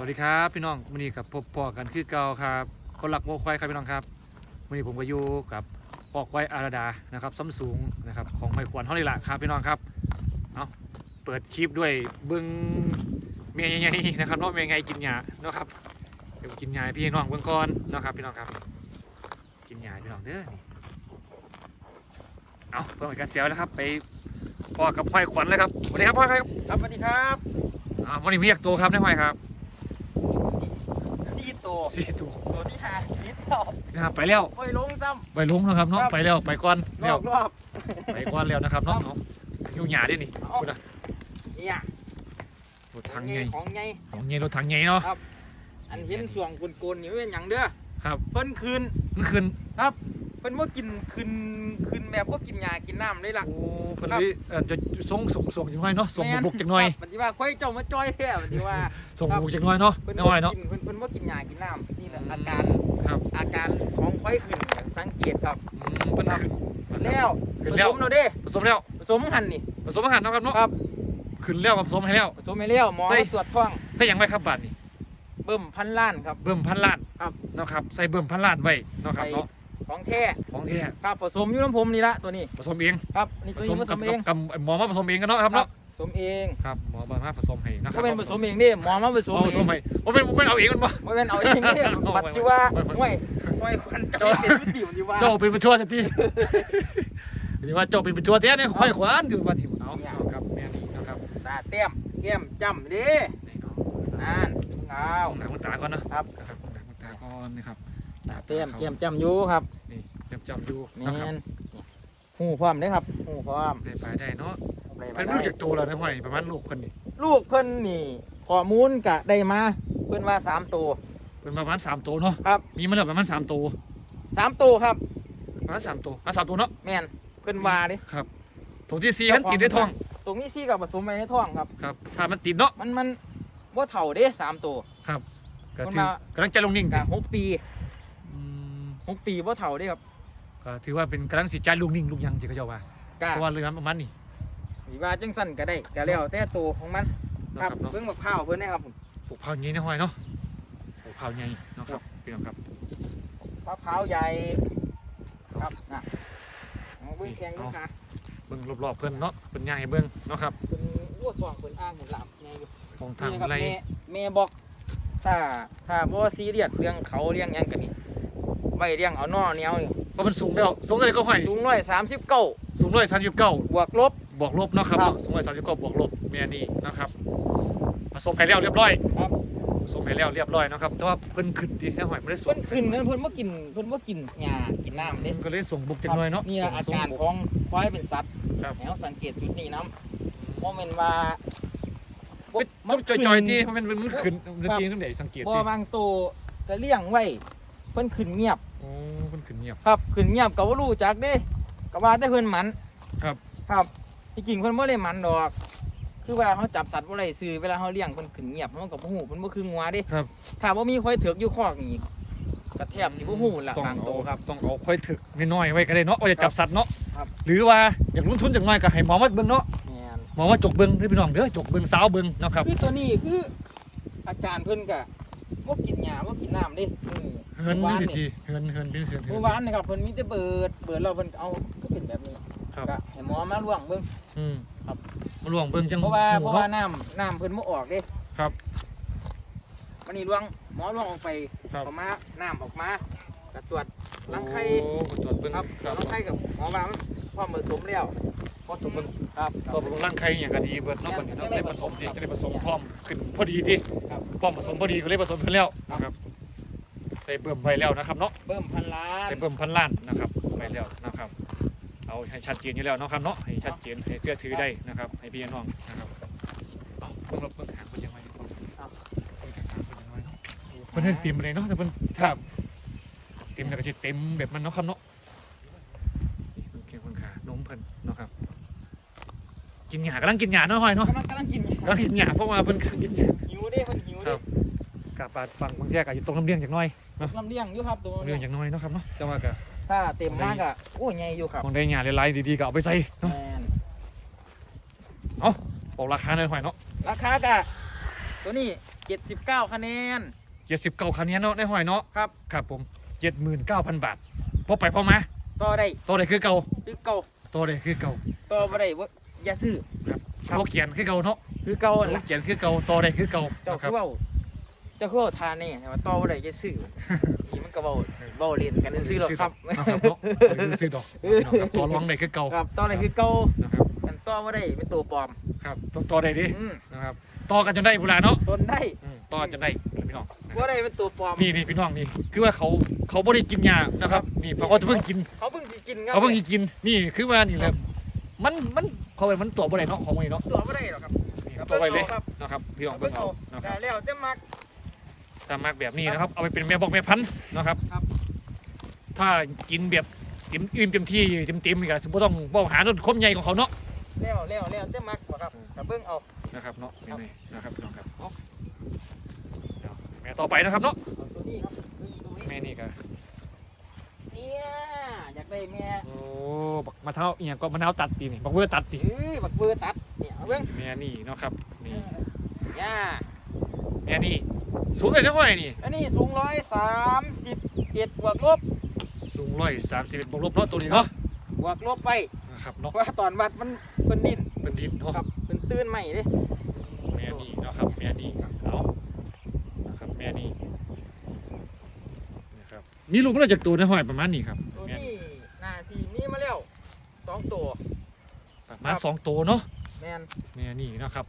สวัสดีครับพี่น้องวันนี้กับพบปอกันคือเก่าครับคนหลักโมควายครับพี่น้องครับวันนี้ผมก็อยู่กับปอกไว้อาราดานะครับซัมซุงนะครับของไม่ควรเท่านี้แหละครับพี่น้องครับเอาเปิดคลิปด้วยเบิ้งเมียยังไงนะครับเนาะเมียยังไงกินหยาเนาะครับเดี๋ยวกินหยาให้พี่น้องเบิ้งก่อนเนาะครับพี่น้องครับ กินหยาให้พี่น้องเด้อนี่เอาเพื่อเป็นการเสียเวลาครับ ไปปอกับห้อยขวัญเลยครับสวัสดีครับพ่อยครับครับสวัสดีครับอ่าวันนี้มีอยากตัวครับได้ห้อยครับ ที่โตสี่ตัวตัวที่หานิดเดียวนะครับไปแล้วโอ้ยลงซ้ ไปลงนะครับเนาะครับ ไปแล้วไปก่อนำรแล้วอบรอบไปก่อนแล้วนะครับเนาะครับเอาอยู่หยาด้วยนี่เอาพูดนะเนี่ยรถถังใหญ่ของไง ของใหญ่รถถังใหญ่เนาะอันเห็นส่วงกลนๆนี่เป็นหยังเด้อครับ เพิ่นคืนมันขึ้น เพิ่นว่ากินคืนคืนแบบว่ากินยากินน้ำได้ล่ะ โอ้เป็นเลยเอ่อจะส่งส่งส่งจังหน่อยเนาะส่งแม่นบุกจังหน่อยครับมันสิว่าค่อยเจ้ามาจ้อยแท้มันสิว่า ส่งครับบุกจังหน่อยเนาะเพิ่นน้ว่าอยเนาะ กินเพิ่นเพิ่นว่ากินยากินน้ำนี่แหละอาการครับ อาการของค่อยขึ้นอย่างสังเกตครับอืมเป็นขึ้น แล้วขึ้ผนแล้วสมเราเด้ผสมแล้วผสมหันนี่ ผสมอาหารเนาะครับเนาะครับ ขึ้นแล้วกับผสมให้แล้ว ผสมให้แล้วหมอใส่มาตรวจท้องใส่หยังไว้ครับบาทนี่เบิ่มพันล้านครับ เบิ่มพันล้านครับ เนาะครับ ใส่เบิ่มพันล้านไว้เนาะครับเนาะ ของแท้ของแท้ครับผสมอยู่น้ำผมนี่ละตัวนี้ผสมเองครับนี่ผตัวสนี้มผสกับมเองกับหมอมาผสมเองกันเนาะครับเนาะผสมเองครับหมอมาผสมให้นะครัก็เป็นผสมเองนี่หมอมาผสมเอาผเอสมงให้ผมเป็นผมเป็นเอาเองมันบ่ ไม่เป็นเอาเองนี่เอาบัตรชิว่าไม่ไม่ห่วยห่วยควันจะไม่เป็นวิติวดีว่า เจ้าเป็นผู้ช่วยที่หรือว่าเจ้าเป็นผู้ช่วยแท้เนี่ยค่อยขวานอยู่ว่าที่เอาเอาครับแม่นี่นะครับตาเต้มแก้มจำเด้นี่เนาะนั่นเอาเอาหนังมันตาก่อนนะครับ นะครับหนังมันตาก่อนนะครับ ตาเต้มแก้มจำอยู่ครับนี่จำจำอยู่แมนะครับนหูพร้อมเด้ครับหูพร้อมได้ไปได้เนาะได้เป็นมารู้ได้จักตัวแล้วนะห้อยประมาณลูกคนนี่ลูกเพิ่นนี่ข้อมูลกะได้มาเพิ่นว่าสามตัวเป็นประมาณสามตัวเนาะครับมีมาแล้วประมาณสามตัวสามตัวครับประมาณสามตัวอะสามตัวเนาะแมนเพิ่นว่าเด้ครับตัวที่สี่มันติดได้ท้องตรงนี้ซี่กับผสมไปในท้องครับ ครับถ้ามันติดเนาะมันมันว่าเถ่าเด้สามตัวครับก็มันถือมากำลังจะลงนิ่งกะหกปีอืม หกปีว่าเถ่าเด้ครับก็ถือว่าเป็นกำลังสิใจลูกนิ่งลูกยังที่เขาเจ้าว่ากะเพราะว่าเรื่องประมาณนี้สีว่าจังสั้นก็ได้ก็แล้วแต่ตัวของมันเนาะคครัรับบเนาะเบิ่งมะพร้าวเพิ่นนะครับผมปลูกเผาใหญ่นะห้อยเนาะปลูกเผาใหญ่เนาะครับพี่น้องครับมะพร้าวใหญ่ครับน่ะเอาเบิ่งแข่งเบิ่งขาเบิ่งรอบๆเพิ่นเนาะเพิ่นใหญ่เบิ่งเนาะครับเพิ่นอ้วกท้องเพิ่นอ้างเห็นหลับไงอยู่ของทางนี่นะครับไรแม่แม่บอกถ้าถ้าบ่ซีเรียสเรื่องเขาเรื่องหยังกันนี่ ไว้เรื่องเอานอเหนียวนี่เพราะมันสูงแล้วสูงเลยก็ห้อยสูงร้อยสามสิบเก้าสูงร้อยสามสิบเก้าบวกลบ บวกลบเนาะครับครับ สูงร้อยสามสิบเก้าบวกลบแม่นี่นะครับ ผสมไปแล้วเรียบร้อยครับผสมไปแล้วเรียบร้อยเนาะครับแต่ว่าเพิ่นขึ้นดีแค่ห้อยไม่ได้สูเพิ่งนขึ้นนั้นเพิ่นบ่กินเพิ่นบ่กินหญ้ากินน้ำเด้มันก็เลยส่งบุกจังหน่อยเนาะนี่แหละอาส่งการบุก ของควายเป็นสัตว์ครับแนวสังเกตจุดนี้น้ำโมเมนว่าบ่เป็นจอยๆที่มันมันมันขึ้นมันจริงตั้งแต่สังเกตบ่ดิบางตัวก็เลี้ยงไว้เพิ่นขึ้นเงียบโอ้มันขึ้นเงียบ ครับขึ้นเงียบก็บ่รู้จักเด้ก็ว่าแต่เพิ่นหมันครับ ครับที่จริงเพิ่นบ่ได้หมันดอก คือว่าเขาจับสัตว์บ่ได้ซื้อเวลาเขาเลี้ยงเพิ่นขึ้นเงียบมันก็บ่ฮู้เพิ่นบ่คืองัวเด้ครับ ถ้าบ่มีควายเถือกอยู่คอกนี่ก็แทบสิบ่ฮู้ล่ะต้องบางเอาตัวครับ ต้องเอาค่อยถึกน้อยๆไว้ก็ได้เนาะว่าจะจับสัตว์เนาะครับ หรือว่าอยากลงทุนจังน้อยก็ให้หมอมาเบิ่งเนาะแม่นหมอมาจกเบิ่งเด้อพี่น้องเด้อจกเบิ่งสาวเบิ่งเนาะครับ คือตัวนี้คืออาจารย์เพิ่นก็ บ่กินหญ้าบ่กินน้ำเด้อือเฮินมื่อนี่วานสินี่ทีเฮินเฮินเป็นเสือเฮิเมื่อวานนะครับเพิ่นมีแต่เปิดเปิดเราเพิ่นเอาก็เป็นแบบนี้ครับ ก็ให้หมอมาล่วงเบิ่ง อืมครับ มาลวงเบิ่งจังเพราะว่าหเพมู่ราะว่าน้ำน้ำเพิ่นบ่ออกเด้ครับวันนี้ล่วงหมอล่วงออกไปครับออกมาน้ำออกมาก็ตรวจรังไข่โอ้ตรวจเบิ่งครับครับรังไข่กับหมอว่ามันพร้อมผสมแล้ว พอตรวจเบิ่งครับตรวจเบิ่งร่างไข่อย่างก็ดีเบิดเนาะบัดนี้เนาะยังไม่ได้ผสมดีผสมจะได้ผสมพร้อมขึ้นพอดีดิครับพร้อมผสมพอดีก็เลยผสมขึ้นแล้วนะครับใส่เบิ่มไว้แล้วนะครับเนาะเบิ่มพันล้านใส่เบิ่มพันล้านนะครับไว้แล้วนะครับเอาให้ชัดเจนอยู่แล้วเนาะครับเนาะให้ชัดเจนให้เชื่อถือได้นะครับ ให้พี่น้องนะครับเอาเบิ่งรบเบิ่งหางคนยังไงดีกว่าเบิ่งหางคนยังไงเนาะเพิ่นเห็นเต็มเลยเนาะแต่เพิ่นถ้าเต็มแล้วก็จะเต็มแบบมันเนาะครับเนาะนี่เพิ่นเกี่ยวเพิ่นขาโน้มเพิ่นเนาะครับ กินหญ้ากำลังกินหญ้าเนาะห้อยเนาะกำลังกำลังกินกำลังกินหญ้าเพราะว่าเพิ่นกำลังกินหญ้าหิวเด้เพิ่นหิวครัเด้บกะปาดฟังบางแยกอาจจะตรงลำเลียงจากหน้อยลำเลี้ยงอยู่ครับตัวลำเลียงจากหน้อยเนาะครับเนาะแต่ว่าก็ถ้าเต็มมากอะโอ้ใหญ่อยู่ครับมองได้หญ้าหลายๆดีๆก็เอาไปใส่เนาะแม่นบอกราคาหน่อยห้อยเนาะราคากะตัวนี้79คะแนนเจ็ดสิบเก้าคะแนนเนาะในห้อยเนาะครับครับผมเจ็ดหมื่นเก้าพันบาทพอไปพอมาต่อได้ตัวใดคือเก่าคือเก่าตัวใดคือเก่าต่อบ่ได้บ่ อย่าซื้อ ครับโลเขียนคือเก่าเนาะคือเก่าโลหั่นล่ะเขียนคือเก่าตัวใดคือเก่าเจ้านะคคืรับ อเว้าเจ้าคือเว้าทานนี่ว่าต่อบ่ได้อย่าซื้อนี่มันก็เว้าเว้าเล่นกันซื่อๆหรอกครับนะครับเนาะซื้อดอกพี่น้องครับตัวร้องใดคือเก่าครับต่อได้คือเก่านะครับ กันต่อบ่ได้เป็นตัวปลอมครับตัวตัวใดดิอืมนะครับต่อกันจนได้เวลาเนาะตนได้อืมต่อกันจนได้พี่น้องบ่ได้เป็นตัวปลอม นี่นี่พี่น้องนี่คือว่าเขาเขาไม่ได้กินยานะครับนี่เพราะเขาจะเพิ่งกินเขาเพิ่งสิกินครับเขาเพิ่งกินนี่คือว่านี่แหละมันมัน เขาเป็นมันตัวบ่ได้เนาะของมันเนาะตัวบ่ได้หรอกครับนี่ตัวไปเลยครับนะครับพี่น้องเบิ่เบิ่งงเอาเอานะคได้รับแล้วแต่มักตามมากแบบนี้นะครับ เอาไปเป็นแม่บอกแม่พันธุ์นะครับ ครับ ถ้ากินแบบเต็มอิ่มเต็มที่เต็มเต็มๆนี่ก็สมมติต้องบอกหาต้นคมใหญ่ของเขาเนาะแล้วแล้วแล้วแต่มักบ่ครับก็เบิ่งเอานะครับเนาะนี่นี่นะครับพี่น้องครับเนาะเดี๋ยวแม่ต่อไปนะครับเนาะ เอาตัวนี้ครับเบิ่งตัวนี้แม่นี่ก็ เนี่ยอยากได้แม่โอ้บักมะเท้าเอียงก็มะนาวตัดตีนี่บักเวอร์ตัดตีเอ้ยบักเบอร์ตัดเนี่ยเอาเบิ่งแม่นี่เนาะครับนี่ย่าแม่นี่สูงเลยจังหวะนี่อันนี้สูงร้อยสามสิบเจ็ดบวกลบสูงร้อยสามสิบเอ็ดบวกลบเนาะตัวนี้เนาะบวกลบไปนะครับเพเนาะราะว่าตอนวัดมันเป็นดินเป็นดินเนาะครับเป็นตื้นใหม่เด้แม่นี่เนาะครับแม่นี่เอานะครับแม่นี่นะครับ มีลูกมาจากตัวในห้อยประมาณนี้ครับตัวแม่นี้นาสีมีมาแล้วสองตัว ประมาณสองตัวเนาะแมน แม่นี่เนาะครับ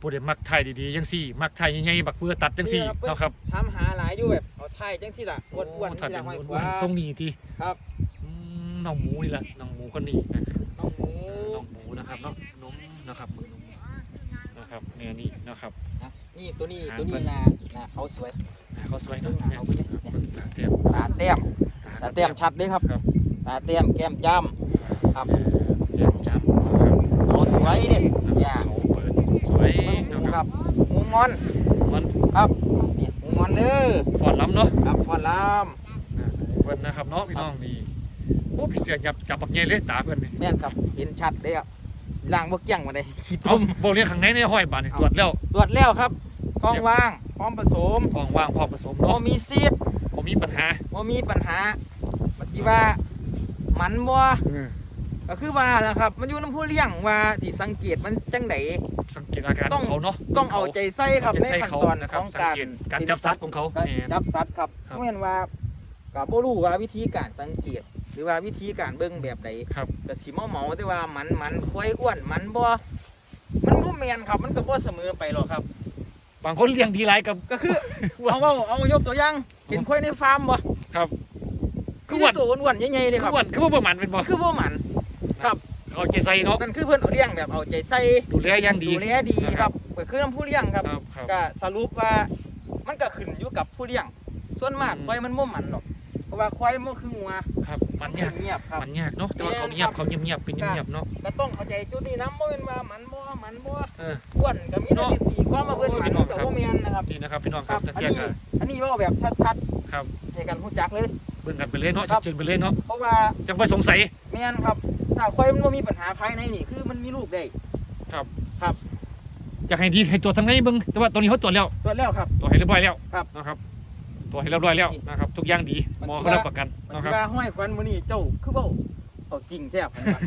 ผู้ใดมักไทยดีๆจังสี่ มักไทยใหญ่ๆบักเบือตัดจังสี่นี่ครับเนาะครับทำหาหลายอยู่แบบเอาไทยจังสิล่ะอ้วนๆโถัดนี่เป็ล่ะนห้อยอ้ขวนวาๆทรงนี้ทีครับ อืมน้องหมูนี่แหละน้องหมูคนนี้นะครับ น้องหมู น้องหมูนะครับเนาะนมนะครับมือนมนะครับแม่นี่นะครับนะนี่ตัวนี้หางตัวเพิ่นี้นนานาเขาสวย เขาสวยเนาะเนี่ยเอาไปเนี่ยตาเต็มตาแต้มตาแต้มชัดเลยครับครับตาแต้มแก้มจ้ครับเออเต็มจ้ำนะครับำเอาสวยดิย่าเขาเปิดสวยเบิ่งหมูนะคครัรับบหมูงอนมันครับนี่หมูงอนเด้อฟอนล้ำเนาะครับฟอนลามนะเพิ่นนะครับเนาะพี่น้องนี่โอ้พี่เสือจับจับปักเงี้ยเลยตาเพิ่นนี่แม่นครับเห็นชัดเลยครับล่างบ่เกี่ยงมาได้ขี้เอาต้มบอกเรียกข้างในในห้อยบานนี่ตรวจแล้วตรวจแล้วครับท้องว่าง พร้อมผสมทองว่างพอผสมบ่เนาะมีซีดผมมีปัญหาบ่มีปัญหาปฏิว่ามันบ่เออก็คือว่าล่ะครับ มันอยู่น้ำผู้เลี้ยงว่าที่สังเกตมันจังได สังเกตอาการต้ขององเขาเนาะต้องเอาใจใส่ครับเอาในใจใส่ขั้นเขาตอนนะคขรับองสังการเกตการจับสัตว์ของเขาการแม่นจับสัตว์ครับครับ เพราะฉะนั้นว่าก็บ่รู้ว่าวิธีการสังเกต หรือว่าวิธีการเบิ่งแบบใดครับ ก็สิเมาเมาๆแต่ว่ามันมันควายอ้วนมันบ่มันบ่แม่นครับ มันก็บ่เสมอไปหรอกครับ บางคนเลี้ยงดีหลายกับก็คือเอาเอาเอายกตัวอย่างเห็นควายในฟาร์มบ่ครับคืคือออ้วนตัวอ้วนๆใหญ่ๆเลยคืคอรับอ้วนคือว่าประมาณเป็นบ่คือบ่หมันเอาใจใส่เนาะนั่นคือเพิ่นเอาเลี้ยงแบบเอาใจใส่ดูแลอย่างดีดูแลดีนะคครัรับบก็คือน้ำผู้เลี้ยงครับครับครับก็สรุปว่ามันก็ขึ้นอยู่กับผู้เลี้ยง ส่วนมากอืมควายมันบ่หมันหรอกเพ ราะว่าควายมันก็คืองัวครับ มันยากเงียบครับมันยากเนาะแต่ว่าเขาเงียบเขาเงียบๆเป็นเงียบๆเนาะก็ต้องเข้าใจจุดนี้นำบ่แม่นว่าหมันบ่หมันบ่เอออ้วนก็มีแต่สิตีความมาเพิ่นหมันโอ้ยก็พี่น้องครับบ่แม่นนะครับนี่นะครับพี่น้องคครัรับบตะอันเกียบนี้ก็อันนี้เว่าแบบชัดครับๆให้กันรู้จักเลยเบิ่งกันไปเลยเนาะครับเชิญไปเลยเนาะเพราะว่าจังไปสงสัยแม่นครับถ้าควายมันบ่มีปัญหาภายในนี่คือมันมีลูกได้อยากให้ดีให้ตรวจทางไหนเบิ่งแต่ว่าตัวนี้เขาตรวจแล้วตัวแล้วครับตรวจให้เรียบร้อยแล้วครับนะครับ ตรวจให้เรียบร้อยแล้วนะครับ ทุกอย่างดีหมอเขารับประกันมันนะคสิรับว่าห้อยควันมื้อนี้เจ้าคือเว้าเอาจริงแท้ผมว่า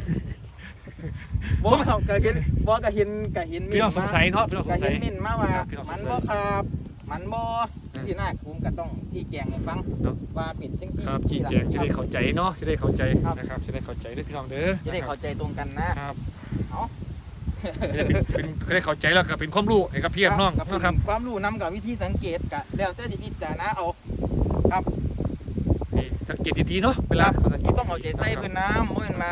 สบ่งครับก็เห็นบ่ก็เห็นก็เห็นพี่น้องสงสัยเนาะพี่น้องสก็งสัเห็ย นมินมาว่าครับพี่น้องสงสัมัยนบ่ครับ มันบ่อืมที่หน้าคุมก็ต้องชี้แจงให้ฟังเนาะ ว่าเป็นจังซี่ครับชี้แจงจะได้เข้าใจเนาะจะได้เข้าใจนะครับจะได้เข้าใจด้วยพี่น้องเด้อจะได้เข้าใจตรงกันนะ ครับเอาจะได้เป็นเป็นจะได้เข้าใจแล้วก็เป็นความรู้ให้กับพี่น้องกับนะครับ ความรู้นํกับวิธีสังเกตก็แล้วแต่ที่พิจารณาเอา ให้สังเกตดีๆเนาะเวลาสังเกตต้องเอาใจใส่เพิ่นน้ำบ่แม่นมา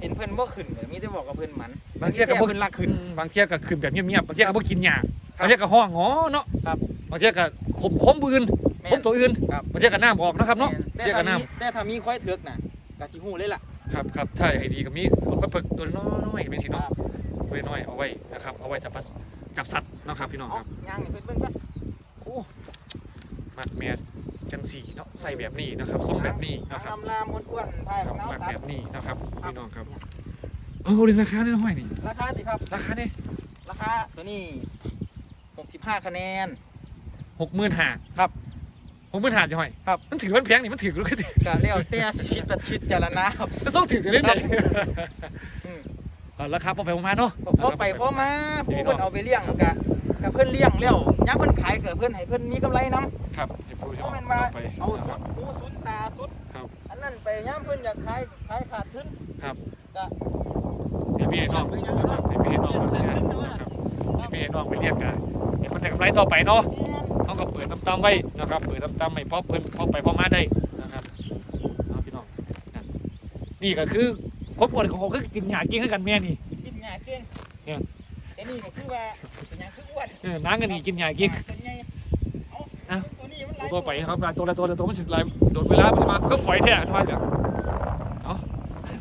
เห็นเพิ่นบ่ขึ้นก็มีแต่บอกกับเพิ่นหมันบางเที่ยก็แท้บ่เพิ่นรักขึ้นบางเที่ยก็ขึ้นแบบเงียบๆบางเที่ยก็บ่กินหญ้าครับบางเที่ยก็ห้องงอเนาะครับบางเที่ยก็ขมขมบืนแม่ขมตัวอื่นครับบางเที่ยก็น้ำออกนะครับเนาะแต่เที่ยก็ถ้าน้มีแต่ถ้ามีควายเถือกน่ะก็สิฮู้เลยล่ะำครับครับถ้าให้ดีก็มีตัวก็เพิกตัวน้อยๆเป็นสิเนาะตัวน้อยเอาไว้นะครับเอาไว้จับปัสจับสัตว์เนาะครับพี่น้องเอาครับย่างนี่เพิ่นเบิ่งซะโอ้ มักแม่จังสี่เนาะใส่แบบนี้นะครับทรงแบบนี้นะครับลำลามอ้วนๆพายคขรัอบงน้ามักตัแบดบนี้นะครับพี่น้องครับเอาเรื่องราคาเนี่ยห้อยนี่ราคาสิครับราคาเนี่ยราคาตัวนี้65คะแนนหกหมื่นห้าครับหกหมื่นห้าจะห้อยครับมันถือมันแพงนี่มันถือหรือก็ถือก็แล้วแต่ชิดประชิดจารณาครับก็ต้องถือจะเล่นได้อืมเอาละครับพอไปประมาณเนาะพอไปพอมาผู้เพิ่นเอาไปเลี้ยงกะกะเพิ่นเลี้ยงแล้ว ยามเพิ่นขายก็เพิ่นให้เพิ่นมีกำไรนํครับให้ผู้ที่เพราะอแม่นอว่ากไปเอาสุดหูสุดตาสุดครับ อันนั้นไปยามเพิ่นอยากขายขายขาดทุนครับก็ให้พี่ให้น้องนะครับให้พี่ให้น้องไปเรียนนะครับให้พี่ให้น้องไปเรียนกันให้มันได้กำไรต่อไปเนาะแม่นเขาก็เปิดตำๆไว้นะครับเปิดตำๆไว้พอเพิ่นพอไปพอมาได้นะครับเอาพี่น้องนั่นนี่ก็คือครอบครัวของเขาคือกินหยากินให้กันแม่นี่กินง่ายเกินเนี่ยแต่นี่ก็คือว่า เป็นหยังคืออ้วนเออน้างกันนี่กินหยากินเป็นไงเอาเอ้าตัวนี้มันหลายตัวไปครับตัวละตัวละตัวมันสิหลายโดนเวลามันมาก็ฝอยแท้มันมาจากเนาะ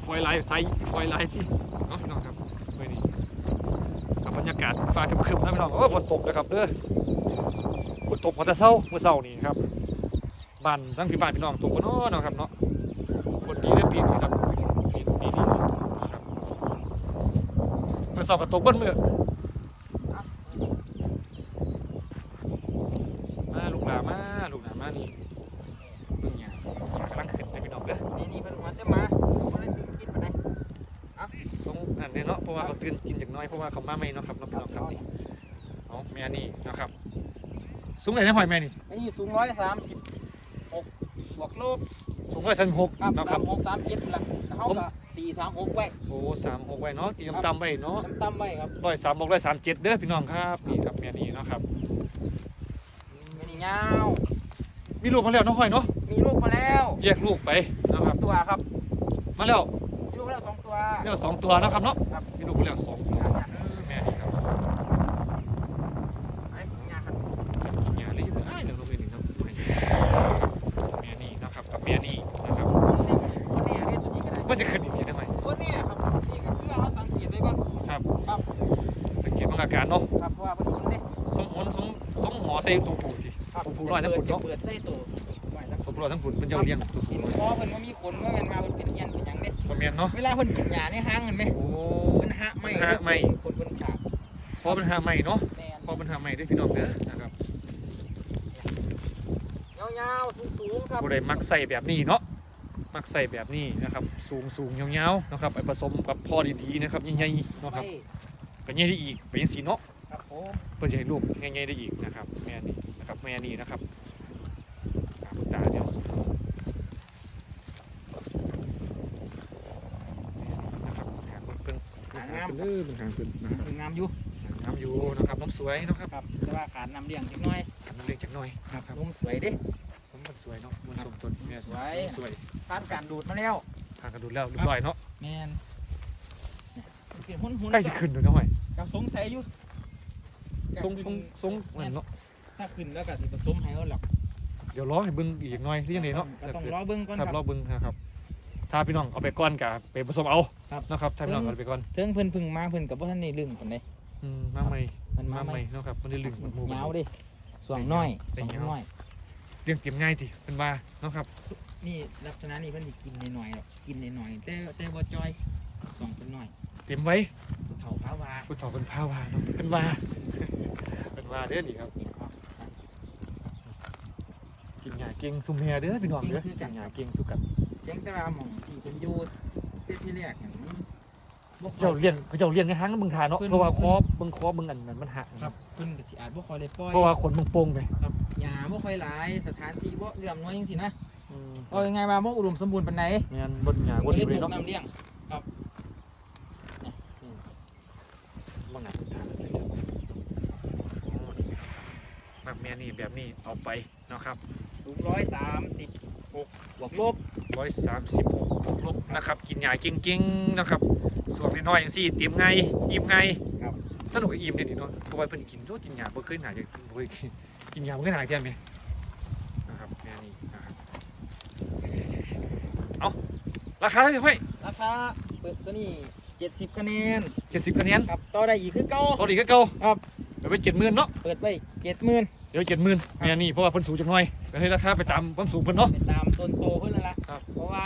ฝอยลายใส่ฝอยลายที่เนาะพี่น้องครับไว้นี่กับบรรยากาศฟ้าครึมๆนะพี่น้องโอ้ฝนตกนะครับเด้อฝนตกพอแต่เช้าเมื่อเช้านี่ครับบ้านทั้งพี่บ้านพี่น้องตกกันเนาะเนาะครับเนาะคนดีได้อปีนี้ครับปีปีนี้นะครับเมื่อเช้าก็ตกเบิ้เมื่อมาลูกหลานมาลูกหลานมานี่เบิ่งเนี่ยกำลังขึ้นเลยพี่น้องเด้อ นี่นี่เพิ่นหัวจะมาบ่ได้กินปานใด ตรงอันนี้เนาะเพราะว่าเขาตื่นกิน จากหน้อยเพราะว่าเขามาไม่เนาะครับเนาะพี่น้องครับนี่เอาแม่นี่นะครับสูงไหนนะหอยแม่นี่อันนี้สูง136บวกลบสูงร้อยสามหกครับเนาะครับ36 37ล่ะเฮาก็ตี36ไว้โอ้สามหกไว้เนาะตีต่ำๆไว้เนาะต่ำๆไว้ครับร้อยสามหกร้อยสามเจ็ดเด้อพี่น้องครับนี่ครับแม่นี่เนาะครับ อันนี้ยาวมีลูกมาแล้วเนาะหอยเนาะมีลูกมาแล้วแยกลูกไปนะครับตัวครับมาแล้วมีลูกมาแล้วสองตัวมีแล้วสองตัวเนาะครับเนาะครับ มีลูกมาแล้วสองตัวเออแม่นี่ครับไอ้ยาครับอย่าเลยอ้ายเดี๋ยวลงไปหนึ่งเนาะแม่นี่นะครับกับแม่นี่นะครับตัวนี้อันนี้ตัวนี้ก็ได้ว่าจะขึ้นอีกทีได้ไหมตัวนี้ครับนี่ก็คือเอาสังเกตไว้ก่อนครับครับสังเกตบางอาการเนาะครับเพราะว่าเพิ่นคนเด้สมหนสมสมหมอใส่ตัวผูทีครับผูน้อยทั้งผูเนาะเปิดใส่ตัวไว้แล้วตัวผูทั้งผูเป็นเจ้าเลี้ยงตัวผูกินคอเพิ่นบ่มีขนว่าแม่นมาเพิ่นเป็นเอียนเป็นหยังเด้บ่แม่นเนาะเวลาเพิ่นกินหญ้าในห้างเห็นไหม โอ้ เพิ่นหะไม่ หะไม่ คนเพิ่นขาด พอปัญ หาใหม่เนาะแม่นพอปัญหาใหม่ด้วยพี่น้องเด้อนะครับยาวๆสูงๆครับผู้ใดมักใส่แบบนี้เนาะมักใส่แบบนี้นะครับ สูงสูงยาวๆนะครับไปผสมกับพ่อดีๆนะครับใหญ่ๆเนาะครับไว้ไปใหญ่ได้อีกไปยังสีเนาะ ครับผมเพื่อจะให้ลูกใหญ่ๆได้อีกนะครับแม่นี่นะครับแม่นี่นะครับตาตาเดียวนะครับหางเพิ่งหางเพิ่งหางเพิ่งนะครับสวยงามอยู่ น้ำอยู่นะครับน้ำสวยนะครับครับแต่ว่าขาดน้ำเลี้ยงนิดหน่อยน้ำเล็กจักหน่อยครับนมสวยเด้ ผมมันสวยเนาะมันสมต้นเนี่ยสวย สวยผ่านการดูดมาแล้วทางกระดูแล้วเรียบร้อยเนาะแม่นเป็นหุ่นหุ่นใกล้จะขึ้นเลยนะหน่อยก็สงสัยอยู่ทรงทรงทรงเหมือนเนาะถ้าขึ้นแล้วก็สิผสมให้เอาหรอกเดี๋ยวรอให้เบิ่งอีกหน่อยเรื่องนี้เนาะก็ต้องรอเบิ่งก่อนครับครรัอบเบิ่งนะครับ ถ้าพี่น้องเอาไปก้อนกับไปผสมเอาครับนะครับถ้าพี่น้องเอาไปก้อน เทิงเพิ่นเพึ่งมาเพิ่นก็บ่ทันได้ลืมปานใด อืมมาใหม่มันมามาใหใหม่ม่เนาะครับมันได้ลึงหมู่ยาวเด้สวงน้อยใส่สวงยาวน้อยเรื่องเก็บง่ายทีเป็นว่าเนาะครับ นี่ลักษณะนี้เพิ่นสิกินหน่อยๆหรอกกินหน่อยๆแต่แต่บ่จอยสวงเป็นน้อยเต็มไว้เฒ่าพาวาผู้ถอเป็นผ้าวาเนาะเป็นว่าเป็นว่าเด้อนี่ครับเนี่ยครับกินหญ้าเก่งซุ่มเฮียเด้อพี่น้องเด้อเก่งคือกันกินหญ้าเก่งสุกันเสียงแต่ว่าหม่องที่เพิ่นอยู่ที่ที่แรกอย่างนี้บ่ค่ เจ้าอยเลี้ยงเจ้าเลี้ยงในห้างมึงทาเนาะเพิ่นเพราะว่าคอเบิ่งคอเบิ่งอันนั้นมันหักครับเพิ่นก็สิอาจบ่ค่อยได้ปล่อยเพราะว่าขนมึงโป่งไปครับหญ้าบ่ค่อยหลายสถานที่บ่เอื้อมหน่วยจังซี่นะอืมเอายังไงว่าบ่อุดมสมบูรณ์ปานใดงานบนหญ้าบนเลดียเลยถูกเนาะน้ำเลี้ยงบางงานบนทางเลยครับอ๋อนี่แบบแม่นี่แบบนี้เอาไปเนาะครับสูงร้อยสามสิบห กบวกลบร้อยสามสิบหกบวกลบนะครับกินหญ้าเก่งๆนะครับส่วนน้อยๆอย่างสี่เตรียมไงอิ่มไงครับสนุกกับอิ่มเดี๋ยวนี้เนาะเพราะว่าเพิ่นกินโตกินหญ้าบ่เคยหนาจะบ่เคยกินกินหญ้าบ่เคยหนาแค่ไหมนะครับแม่นี่นะครับเอาราคาเท่าไหร่ไฟราคาเปิดตัวนี้เจ็ดสิบคะแนนเจ็ดสิบคะแนนครับต่อได้อีกคือเก้าตอนนี้ก็เก่าครับ ไปเป็นเจ็ดหมื่นเนาะเปิดไปเจ็ดหมื่นเดี๋ยวเจ็ดหมื่นแม่นี่เพราะว่าเพิ่นสูงจังหน่อยก็ให้ราคาไปตามความสูงเพิ่นเนาะ ไปตามต้นโตเพิ่นนั่นละครับ เพราะว่า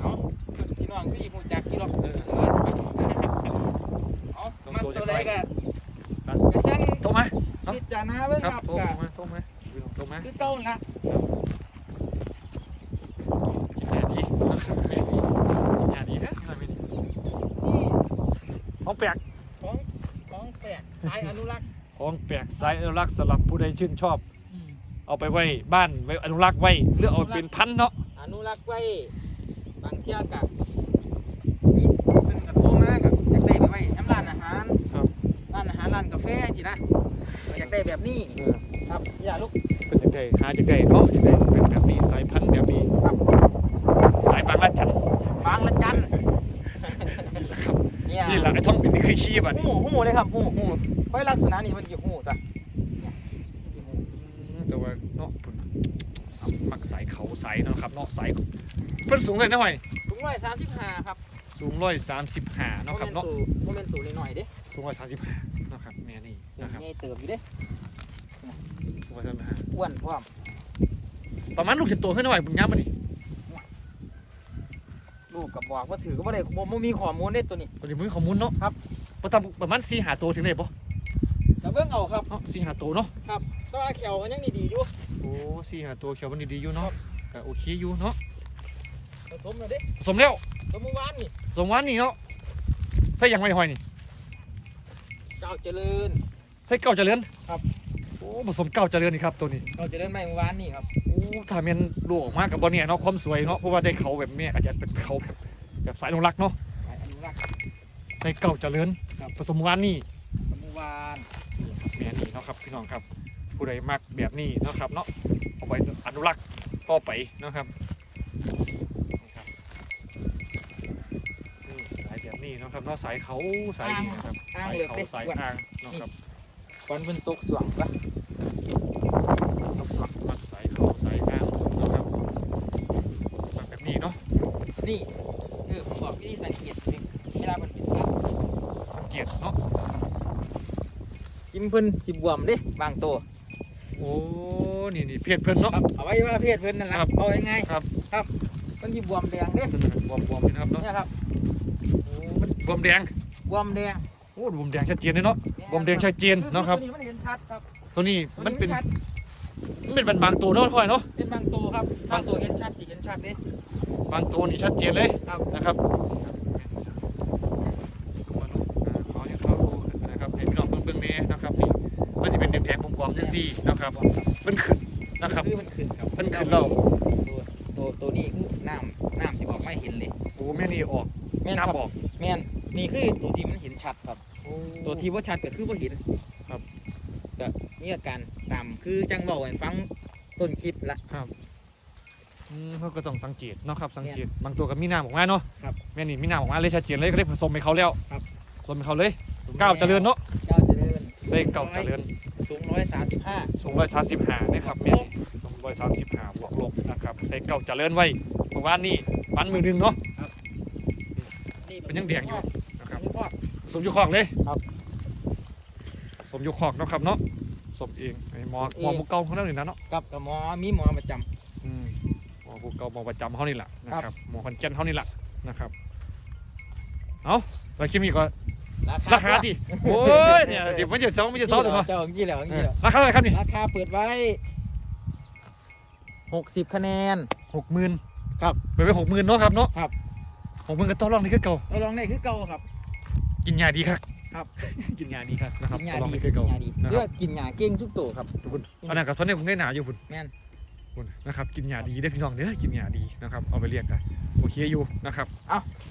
เอาพี่น้องพี่หูจักกี่หรอกเออเอาต้นมันโตตัวจังใดหน่อยก็ครับกระจังโตจารณาเบิ่งครับครับโทรก็มาโทรมาโทรมาคือเก่าละกินยาดีนะครับแม่ดีกินยาดีนะไม่ดีนี่ของแปลก ของของแปลก สายอนุรักษ์ของแปลกสายอนุรักษ์สำหรับผู้ใดชื่นชอบ อืมเอาไปไว้บ้านไว้อนุรักษ์ไว้หรือเอาไปเป็นพันธุ์เนาะอนุรักษ์ไว้บางเที่ยกะมีเพิ่นก็โทรมากับอยากได้ไปไว้น้ำร้านอาหารครับร้านอาหารร้านกาแฟจินะก็อยากได้แบบนี้ครับอย่าลูกเป็นจังไดหาจังไดเนาะจังไดเป็นแบบนี้สายพันธุ์แบบนี้ครับ สายบางละจัน บางละจัน ครับ เนี่ยนี่แหละไอ้ท่องเป็นนี่คือชีพอะนี่หูหูเลยครับหูหูค่อยลักษณะนี้มันกี่หูจ้ะเนี่ยมันกี่หูแต่ว่าเนาะพุ่นเอามักสายเขาสายเนาะครับเนาะสายเพิ่นสูงเลยนะหอยถุงร้อยสามสิบห้าครับสูงร้อยสามสิบห้าเนาะครับเนาะโมเมนต์สูงหน่อยๆเด้สูงร้อยสามสิบห้าเนาะครับแม่นี่นะครับใหญ่เติบอยู่เด้สูงร้อยสามสิบห้าอ้วนพร้อมประมาณลูกจะโตขึ้นหน่อยบุญย้ำมาดิ ลูกกับบอกว่าถือก็บ่ได้บ่บ่มีข้อมูลเด้ตัวนี้ตัวนี้มึงข้อมูลเนาะครับ ประมาณประมาณสี่หาตัวถึงได้ปะแต่เบิ่งเอาครับเนาะสี่หาตัวเนาะ แตัวาเขียวมันยังดีๆอยู่โอ้สี่หาตัวเขียวมันดีๆอยู่เนาะก็โอเคอยู่เนาะ ผสมแล้วเด้ผสมแล้วสมเมื่อวานนี่ผสมหวานนี่เนาะ ใส่หยังไงหอยนี่ เจ้าเจริญ ใส่เก้าเจริญครับโอ้ ผสมเก้าเจริญนี่ครับตัวนี้เจ้าเจริญไม่เมื่อวานนี่ครับโอ้ถ้าแม่นลูกออกมากับบอเนี่ยเนาะความสวยเนาะเพราะว่าได้เขาแบบแม่อาจจะเป็นเขาแบบแบบสายอนุรักษ์เนาะไปอนุรักษ์ ใส่เก้าเจริญครับ ผสมหวานนี่เมื่อวานแม่นี่เนาะครับพี่น้องครับ ผู้ใดมักแบบนี้เนาะครับเนาะเอาไว้อนุรักษ์ต่อไปเนาะครับนี่ครับนี่สายแบบนี้เนาะครับเนาะสายเขาสายนี่นะครับอ้างสายเหลือกเขาเด้สายอ้วนอ่างเนาะครับ ก่อนเพิ่นตกสว่างปะต้องสักมักสายเขาสายอ่างเนาะครับมักแบบนี้เนาะนี่เออผมบอกวิธีสังเกตนี่เวลามันเป็นสัตว์สังเกตเนาะกินเพิ่นสิบวมเด้บางตัวโอ้นี่นี่เพศเพิ่นเนาะครับเอาไว้ว่าเพศเพิ่นนั่นแหละครับเอาง่ายครับๆครับมันสิบวมแดงเด้บวมบวมๆนี่นะครับเนาะเนี่ยครับโอ้มันบวมแดงบวมแดงโอ้บวมแดงชัดเจนเลยเนาะบวมแดงชัดเจนเนาะครับ ตัวนี้มันเห็นชัดครับตัวนี้ตัวมันเป็นชัดมันเป็นบางตัวเนาะพ่อยเนาะเป็นบางตัวครับบางตัวเห็นชัดสิเห็นชัดเด้บางตัวนี่ชัดเจนเลยครับนะครับขอให้เขาดูนะครับให้พี่น้องเบิ่งเบิ่งแน่นะครับนี่มันจะเป็นแดงๆปลอมๆจังซี่นะครับมันขึ้นนะครับคือมันขึ้นครับมันขึ้นแล้วตัวตัวตัวนี้คือน้ำน้ำที่ออกไม่เห็นเลยโอ้แม่นี่ออกแม่นน้ำครับออกแม่นนี่คือตัวที่มันเห็นชัดครับ ตัวที่ว่าชัดก็คือว่าเห็นครับก็มีอาการตามคือจังบอกให้ฟังต้นคลิปละ ครับอืมเขาก็ต้องสังเกตเนาะครับสังเกตบางตัวก็มีน้ำออกมาเนาะครับแม่นี่มีน้ำออกมาเลยชัดเจนเลยก็ได้ผสมให้เขาแล้วครับผสมให้เขาเลยก้าวเจริญเนาะก้าวเจริญได้เก้าวเจริญสูงร้อยสามสิบห้าสูงร้อยสามสิบห้านะครับแม่นี่สูงร้อยสามสิบห้าบวกลบนะครับใส่เก้าวเจริญไว้เมื่อวานนี่วันมือหนึ่งเนาะเป็นยังแดงอยู่นะครับพ่อ สมอยุคอกเลยครับ สมอยุคอกเนาะครับเนาะสมเองไอ้หมอสมเองหมอหมูเก่าเขาเล่าหนึ่งนะเนาะกับกับหมอมีหมอประจอืมหมอหมูเก่าหมอประจำเขานี่แหละนะครับหมอคอนเจนเขานี่แหละนะครับเอาไปคลิปนี้ก็ำราคาดิโอ้ยเนี่ยสิมันจะเซามันจะเซาถึงเหรอเจ้าของกี่แล้วของกี่แล้วราคาเท่าไหร่ครับนี่ราคาเปิดไว้หกสิบคะแนน หกหมื่นครับไปไปหกหมื่นเนาะครับเนาะครับ หกหมื่นก็ต้องลองนี่คือเก่าเราลองได้คือเก่าครับ กินยาดีครับ ครับ กินยาดีครับนะครับกินยาต้องลองดีนี่คือเก่ากินยาดีนะเลืคอรับกกินยาเก่งทุกตัวครับทุกคนอันนั้นกับทนเนี่ยผมได้หนาอยู่คุณแม่นคุณนะครับกินยาดีเด้อพี่น้องเด้อกินยาดีนะครับเอาไปเรียกกันโอเคอยู่นะครับ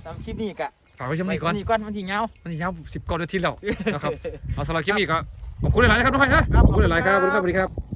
ตามคลิปนี้กะฝากไว้ช่วงนี้ก่อน ไว้ก่อนมันทีเงา มันยาวสิบก่อนนาทีแล้วนะครับ เอาสำหรับคลิปนี้ก็ขอบคุณหลายๆนะครับทุกท่านนะครับขอบคุณหลายๆครับขอบคุณครับสวัสดีครับ